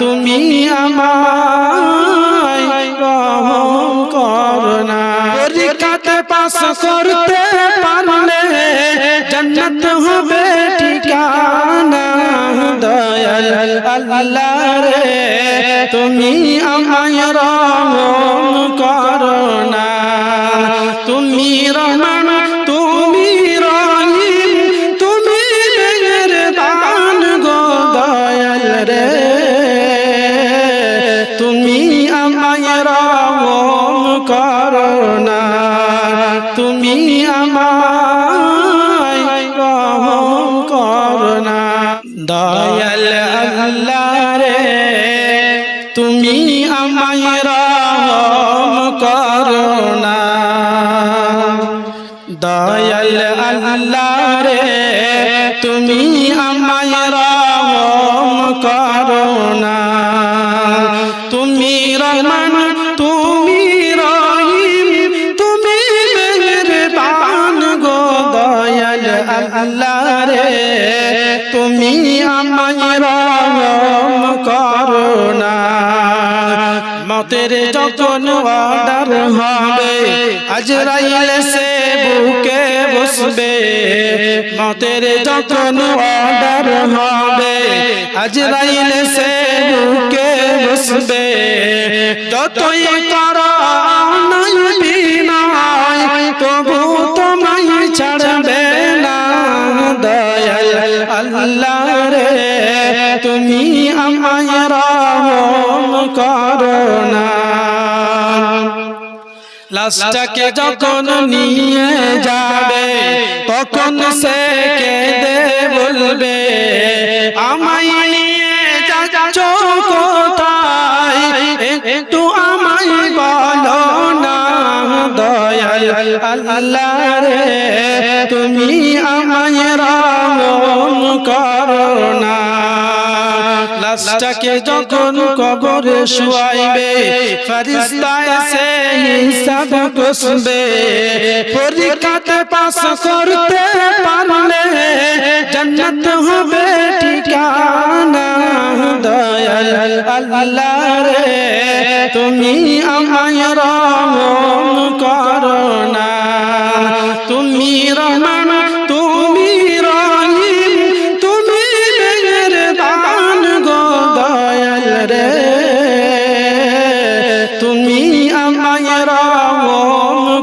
তুমি আমায় রহম করনা। পরীক্ষাতে পাস করতে পারলে জন্নত হবে ঠিকানা। দয়াল আল্লাহ রে, তুমি আমায় দয়াল আল্লাহ রে তুমি আমায় রহম করনা দয়াল আল্লাহ রে তুমি আমায় রহম করনা রে তুমি রহম করনা মতের যখন অর্ডার হবে আজরাইল সে বুকে বসবে। মতের যখন অর্ডার হবে আজরাইল সে বুকে বসবে। যতই করো আল্লাহ রে, তুমি আমায় রহম লাশটাকে যখন নিয়ে যাবে, তখন সে কেঁদে বলবে, আমায় নিয়ে একটু আমায় বলো না, দয়াল আল্লাহ আমায় রহম করোনা লাশটাকে যখন কবরে শুয়াইবে, ফেরেশতা এসে হিসাব কষবে পরীক্ষাতে পাস করতে পারলে জান্নাত হবে ঠিকানা দয়াল আল্লাহ রে। তুমি আমায় রহম করোনা